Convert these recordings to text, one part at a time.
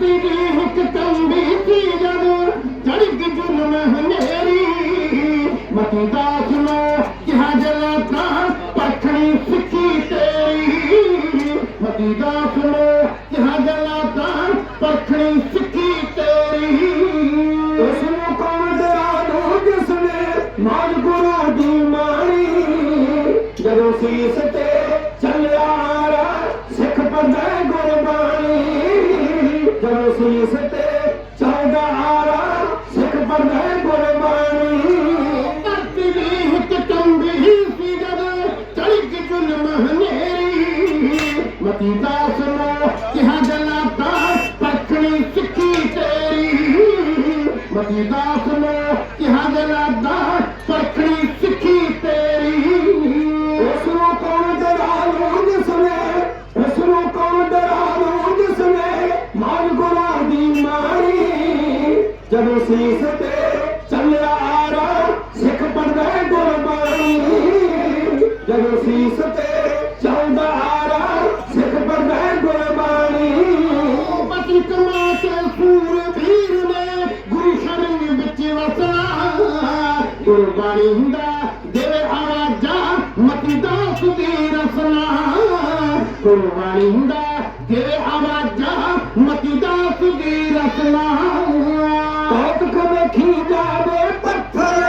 ਧਰਤੀ ਇੱਕ ਕੰਬੀ ਸੀ ਜਦੋਂ ਚੜ ਗਈ ਜ਼ੁਲਮ ਮਤੀ ਦਾਸ ਨੂੰ ਕਿਹਾ ਜਲਾ ਤਾਂ ਪਖਣੀ ਸਿੱਖੀ ਤੇਰੀ। ਮਤੀ ਦਾਸ ਨੂੰ ਕਿਹਾ ਜਲਾ ਪ੍ਰਾਣ ਪਖਣੀ ਸਿੱਖੀ ਤੇਰੀ। ਉਸ ਨੂੰ ਕੌਣ ਡਰਾ ਦੂ ਜਿਸ ਨੇ ਮਾਨ ਗੁਰੂ ਦੀ ਮਾਣੀ ਜਦੋਂ ਸੀਸ ਤੇ ਪਤੀ ਮਤੀ ਦਾਸ ਨੂੰ ਕਿਹਾ ਜਲਾ ਤਾਂ ਪਖਣੀ ਸਿੱਖੀ ਤੇਰੀ। ਮਤੀ ਦਾਸ ਨੂੰ ਕਿਹਾ ਜਲਾ ਤਾਂ ਪਖਣੀ ਸਿੱਖੀ ਤੇਰੀ। ਉਸ ਨੂੰ ਕੌਣ ਡਰਾ ਲੂ ਜਿਸ ਨੇ ਉਸ ਨੂੰ ਕੌਣ ਡਰਾ ਲੂ ਜਿਸ ਨੇ ਮਾਨ ਗੁਰਾਂ ਦੀ ਮਾਰੀ। ਜਦੋਂ ਸੀਸ ਤੇ ਚੱਲਿਆ ਰਾ ਸਿੱਖ ਬਣਦਾ ਗੁਰਬਾਣੀ। ਜਦੋਂ ਸੀਸ ਤੇ ਗੁਰਬਾਣੀ ਹੁੰਦਾ, ਦੇਵੇ ਆਵਾਜ਼ਾਂ ਮਤੀ ਦਾ ਦੀ ਰਸਨਾ ਗੁਰਬਾਣੀ ਹੁੰਦਾ, ਦੇਵੇ ਆਵਾਜ਼ਾਂ ਮਤੀ ਦਾ ਦੀ ਰਸਨਾ ਕੌਤਕ ਵੇਖੀ ਜਾਵੇ ਪੱਥਰ,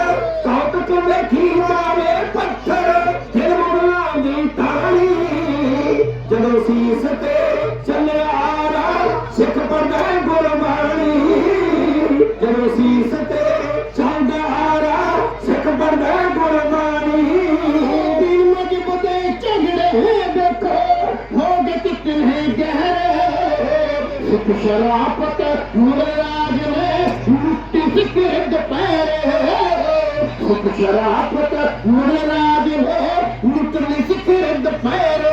ਕੌਤਕ ਵੇਖੀ ਜਾਵੇ ਪੱਥਰ, ਫਿਰ ਮੁੜਨਾ ਦੀ ਟਾਣੀ ਜਦੋਂ ਸੀਸ ਤੇ گهري. ڪجهه شاپت راج ۾ پهريون ڪجهه شرابت ۾ سٺي هند پير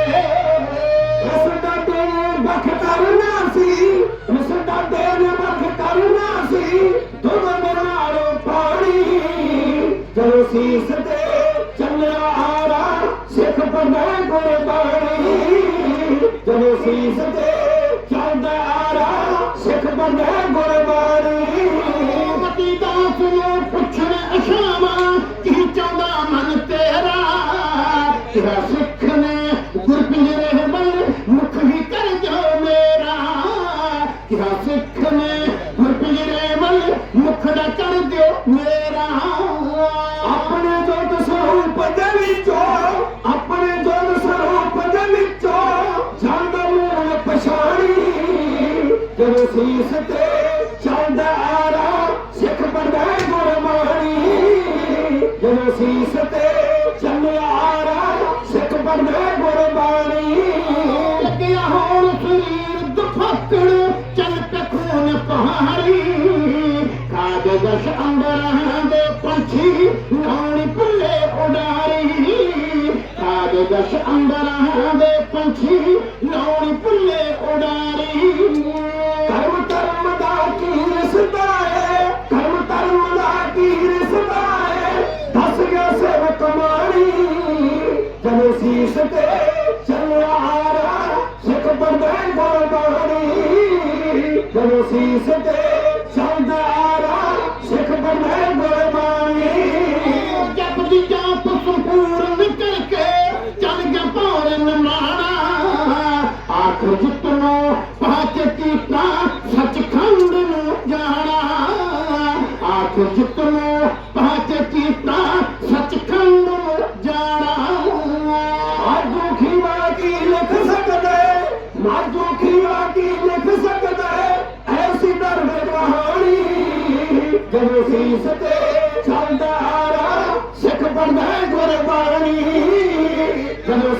ਆਰਾ ਸਿੱਖ ਬੰਦਾ ਗੁਰਬਾਣੀ ਜਦੋਂ ਸੀਸ ਤੇ ਚੱਲਦਾ ਆਰਾ, ਸਿੱਖ ਬੰਦਾ ਗੁਰਬਾਣੀ। ਮਤੀ ਦਾਸ ਨੂੰ ਪੁੱਛਣ ਅਸ਼ਾਵਾਂ, ਕੀ ਚਾਹੁੰਦਾ ਮਨ ਤੇਰਾ? ਤੇਰਾ ਸਿੱਖ ਨੇ ਗੁਰਪਿੰਜਰੇ ਵੱਲ ਮੁਖ ਹੀ ਕਰ ਜੋ ਮੇਰਾ। ਕਿਹਾ ਸਿੱਖ ਨੇ ਗੁਰਪਿੰਜਰੇ ਵੱਲ ਮੁਖ ਦਾ ਕਰ ਦਿਓ ਮੇਰਾ। ਜਦੋਂ ਸੀਸ ਤੇ ਚੱਲਦਾ ਆਰਾ, ਸਿੱਖ ਬਣਦਾ ਗੁਰਬਾਣੀ। ਜਦੋਂ ਸੀਸ ਤੇ ਚੱਲਿਆ ਆਰਾ, ਸਿੱਖ ਬਣਦਾ ਗੁਰਬਾਣੀ। ਲੱਗਿਆ ਹੁਣ ਸਰੀਰ ਦੁਫਕੜ, ਚੱਲ ਕੇ ਖੂਨ ਪਹਾੜੀ। ਕਾਦੇ ਦਸ਼ ਅੰਬਰਾਂ ਦੇ ਪੰਛੀ ਨਾਣੀ ਭੁੱਲੇ ਉਡਾਰੀ। ਕਾਦੇ ਦਸ਼ ਅੰਬਰਾਂ ਦੇ ਪੰਛੀ ਨਾਣੀ ਭੁੱਲੇ ਉਡਾਰੀ। ਜਦੋਂ ਸੀਸ ਤੇ ਚੱਲਦਾ ਸਿੱਖ ਬਣਦਾ ਗੁਰਬਾਣੀ। ਜਪਦੀ ਜਾਪ ਸੰਪੂਰਨ ਕਰਕੇ ਚੱਲ ਗਿਆ ਪੌਰਨ ਮਾਣਾ ਆਖਰ ਜਿਤਨੋ ਪਹੁੰਚ ਕੀਤਾ ਸੱਚਖੰਡ ਨੂੰ ਜਾਣਾ। ਆਖਰ ਜਿਤਨੋ ਪਹੁੰਚ ਕੀਤਾ ਸੱਚਖੰਡ ਨੂੰ ਜਾਣਾ। ਜਦੋਂ ਸੀਸ ਤੇ ਚੱਲਦਾ ਆਰਾ ਸਿੱਖ ਬਣਦਾ ਗੁਰਬਾਣੀ। ਜਦੋਂ